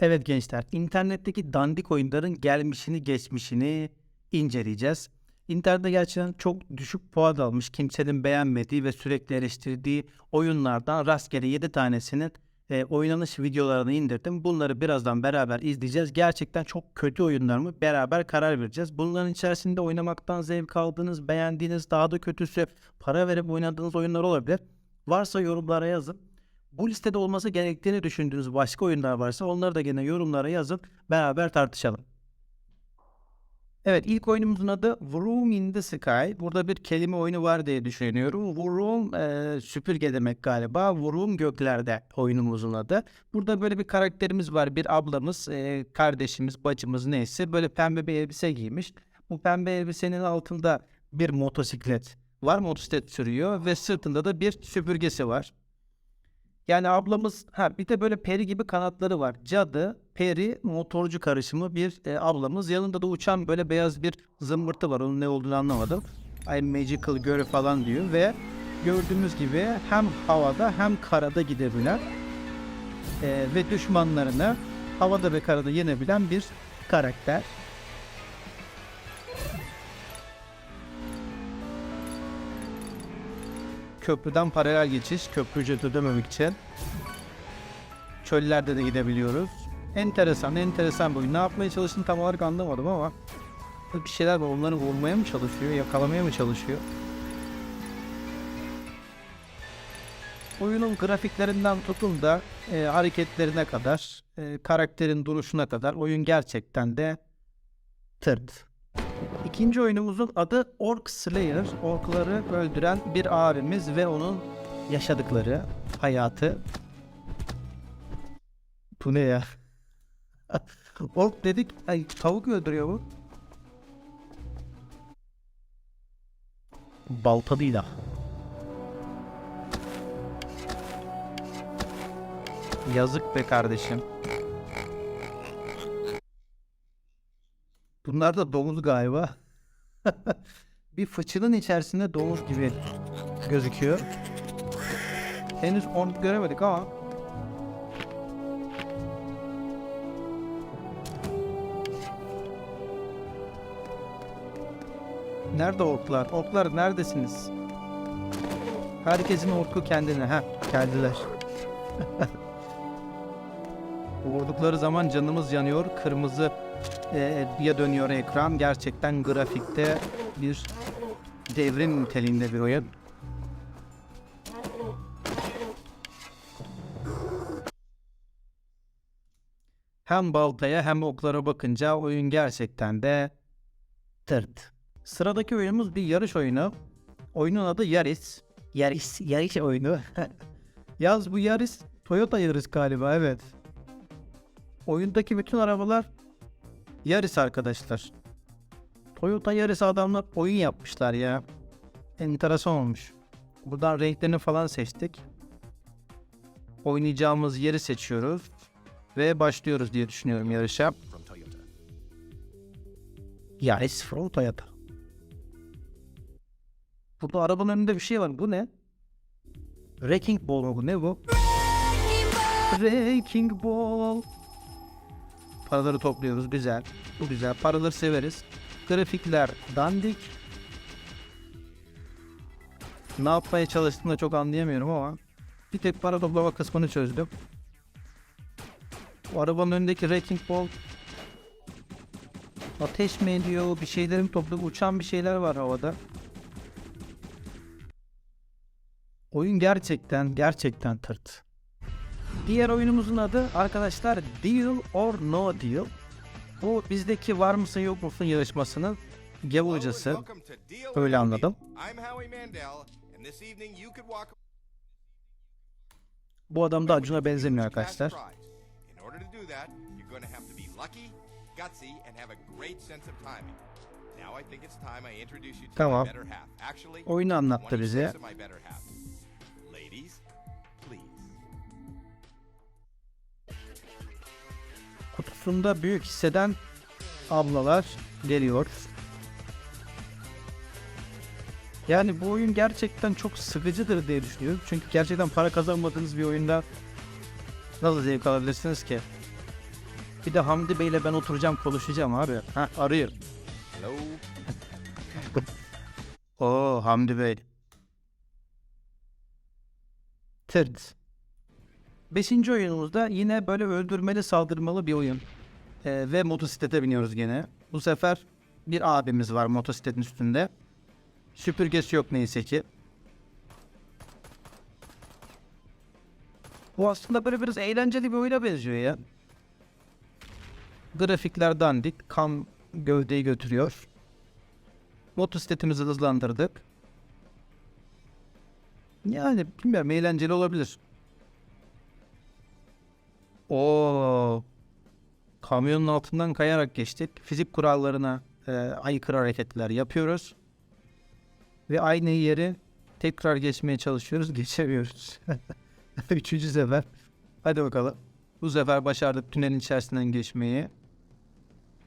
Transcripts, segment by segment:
Evet gençler, internetteki dandik oyunların gelmişini geçmişini inceleyeceğiz. İnternette gerçekten çok düşük puan almış, kimsenin beğenmediği ve sürekli eleştirdiği oyunlardan rastgele 7 tanesinin e, oynanış videolarını indirdim. Bunları birazdan beraber izleyeceğiz. Gerçekten çok kötü oyunlar mı? Beraber karar vereceğiz. Bunların içerisinde oynamaktan zevk aldığınız, beğendiğiniz, daha da kötüsü para verip oynadığınız oyunlar olabilir. Varsa yorumlara yazın. Bu listede olması gerektiğini düşündüğünüz başka oyunlar varsa onları da gene yorumlara yazın. Beraber tartışalım. Evet ilk oyunumuzun adı Vroom in the Sky. Burada bir kelime oyunu var diye düşünüyorum. Vroom e, süpürge demek galiba. Vroom göklerde oyunumuzun adı. Burada böyle bir karakterimiz var. Bir ablamız, e, kardeşimiz, bacımız neyse böyle pembe bir elbise giymiş. Bu pembe elbisenin altında bir motosiklet var. Motosiklet sürüyor ve sırtında da bir süpürgesi var. Yani ablamız ha bir de böyle peri gibi kanatları var. Cadı, peri, motorcu karışımı bir e, ablamız. Yanında da uçan böyle beyaz bir zımbırtı var. Onun ne olduğunu anlamadım. I magical girl falan diyor ve gördüğümüz gibi hem havada hem karada gidebilen e, ve düşmanlarını havada ve karada yenebilen bir karakter. Köprüden paralel geçiş, köprü ücret ödememek için. Çöllerde de gidebiliyoruz. Enteresan, enteresan bir oyun. Ne yapmaya çalıştığını tam olarak anlamadım ama bir şeyler var. Onları vurmaya mı çalışıyor, yakalamaya mı çalışıyor? Oyunun grafiklerinden tutun da e, hareketlerine kadar, e, karakterin duruşuna kadar oyun gerçekten de tırt. İkinci oyunumuzun adı Orc Slayer. Orkları öldüren bir abimiz ve onun yaşadıkları hayatı. Bu ne ya? Ork dedik, ay, tavuk öldürüyor bu. Baltalıyla. Yazık be kardeşim. Bunlar da domuz galiba. bir fıçının içerisinde domuz gibi gözüküyor. Henüz onu göremedik ama Nerede orklar? Orklar neredesiniz? Herkesin orku kendine. Ha, geldiler. Vurdukları zaman canımız yanıyor. Kırmızı e, ya dönüyor ekran. Gerçekten grafikte bir devrim niteliğinde bir oyun. Hem baltaya hem oklara bakınca oyun gerçekten de tırt. Sıradaki oyunumuz bir yarış oyunu. Oyunun adı Yaris. Yaris, yarış oyunu. Yaz bu Yaris, Toyota Yaris galiba evet. Oyundaki bütün arabalar Yaris arkadaşlar. Toyota Yaris adamlar oyun yapmışlar ya. Enteresan olmuş. Buradan renklerini falan seçtik. Oynayacağımız yeri seçiyoruz. Ve başlıyoruz diye düşünüyorum yarışa. Yaris from Toyota. Burada arabanın önünde bir şey var. Bu ne? Wrecking Ball mu bu? Ne bu? Wrecking Ball. Paraları topluyoruz. Güzel. Bu güzel. Paraları severiz. Grafikler dandik. Ne yapmaya çalıştığını da çok anlayamıyorum ama bir tek para toplama kısmını çözdüm. Bu arabanın önündeki Wrecking Ball Ateş mi ediyor? Bir şeylerin toplayıp uçan bir şeyler var havada. Oyun gerçekten gerçekten tırt. Diğer oyunumuzun adı arkadaşlar Deal or No Deal. Bu bizdeki var mısın yok musun yarışmasının gavurcası. Öyle anladım. Bu adam da Acun'a benzemiyor arkadaşlar. prize. In order to Kutusunda büyük hisseden ablalar geliyor. Yani bu oyun gerçekten çok sıkıcıdır diye düşünüyorum. Çünkü gerçekten para kazanmadığınız bir oyunda nasıl zevk alabilirsiniz ki? Bir de Hamdi Bey'le ben oturacağım konuşacağım abi. Ha arıyor. Hello? Oo Hamdi Bey. Tırt. Beşinci oyunumuzda yine böyle öldürmeli saldırmalı bir oyun. Ee, ve motosiklete biniyoruz gene. Bu sefer bir abimiz var motosikletin üstünde. Süpürgesi yok neyse ki. Bu aslında böyle biraz eğlenceli bir oyuna benziyor ya. Grafikler dandik. Kam gövdeyi götürüyor. Motosikletimizi hızlandırdık. Yani bilmiyorum eğlenceli olabilir. O kamyonun altından kayarak geçtik. Fizik kurallarına e, aykırı hareketler yapıyoruz. Ve aynı yeri tekrar geçmeye çalışıyoruz. Geçemiyoruz. Üçüncü sefer. Hadi bakalım. Bu sefer başardık tünelin içerisinden geçmeyi.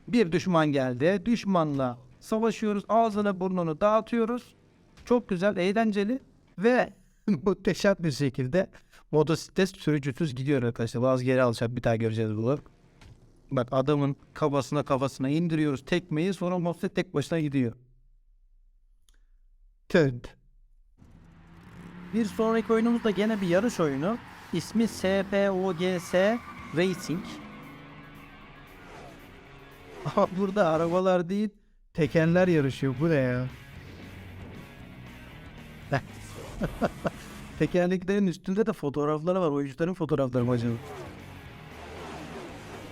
Bir düşman geldi. Düşmanla savaşıyoruz. Ağzını burnunu dağıtıyoruz. Çok güzel, eğlenceli ve muhteşem bir şekilde motosiklet sürücüsüz gidiyor arkadaşlar. Bazı geri alacak bir daha göreceğiz bunu. Bak adamın kafasına kafasına indiriyoruz tekmeyi sonra motosiklet tek başına gidiyor. Töd. Bir sonraki oyunumuz da gene bir yarış oyunu. İsmi SPOGS Racing. Ama burada arabalar değil, tekerler yarışıyor. Bu ne ya? Tekerleklerin üstünde de fotoğrafları var. Oyuncuların fotoğrafları mı acaba?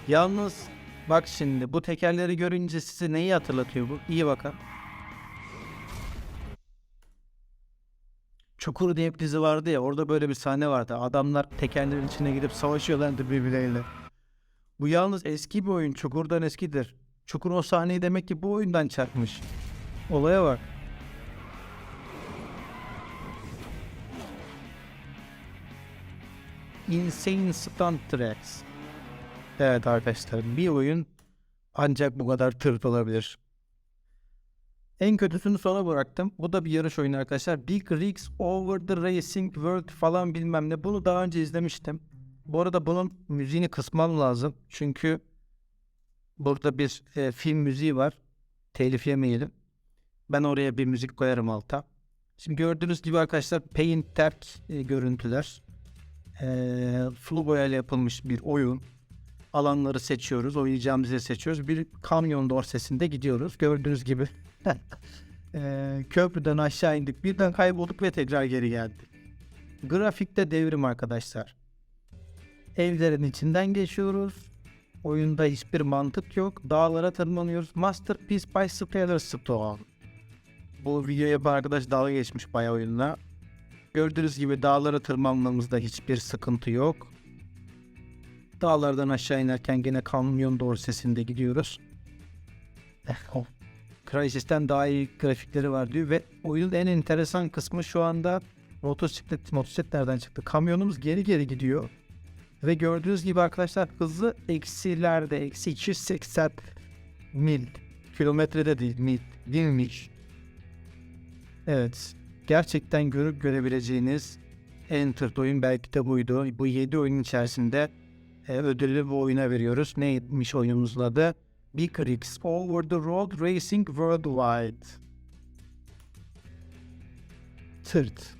Yalnız bak şimdi bu tekerleri görünce size neyi hatırlatıyor bu? İyi bakın. Çukur diye bir dizi vardı ya orada böyle bir sahne vardı. Adamlar tekerlerin içine gidip savaşıyorlardı birbirleriyle. Bu yalnız eski bir oyun. Çukur'dan eskidir. Çukur o sahneyi demek ki bu oyundan çarpmış. Olaya bak. Insane Stunt Tracks. Evet arkadaşlar bir oyun ancak bu kadar tırt olabilir. En kötüsünü sona bıraktım. Bu da bir yarış oyunu arkadaşlar. Big Rigs Over the Racing World falan bilmem ne. Bunu daha önce izlemiştim. Bu arada bunun müziğini kısmam lazım. Çünkü burada bir e, film müziği var. Telif yemeyelim. Ben oraya bir müzik koyarım alta. Şimdi gördüğünüz gibi arkadaşlar Paint Terk e, görüntüler. E, sulu boyayla yapılmış bir oyun. Alanları seçiyoruz. Oynayacağımız yeri seçiyoruz. Bir kamyon dorsesinde gidiyoruz. Gördüğünüz gibi. e, köprüden aşağı indik. Birden kaybolduk ve tekrar geri geldik. Grafikte devrim arkadaşlar. Evlerin içinden geçiyoruz. Oyunda hiçbir mantık yok. Dağlara tırmanıyoruz. Masterpiece by Skylar Stone. Bu videoya yapan arkadaş dalga geçmiş bayağı oyunla. Gördüğünüz gibi dağlara tırmanmamızda hiçbir sıkıntı yok. Dağlardan aşağı inerken gene kamyon dorsesinde gidiyoruz. Eh. Crysis'ten daha iyi grafikleri var diyor ve oyunun en enteresan kısmı şu anda motosiklet, motosiklet nereden çıktı? Kamyonumuz geri geri gidiyor. Ve gördüğünüz gibi arkadaşlar hızı eksilerde, eksi 280 mil. Kilometrede değil, mil. Milmiş. Evet. Gerçekten görüp görebileceğiniz en tırt oyun belki de buydu. Bu 7 oyunun içerisinde e, ödüllü bir oyuna veriyoruz. Neymiş oyunumuzun adı? Big Rigs Over the Road Racing Worldwide. Tırt.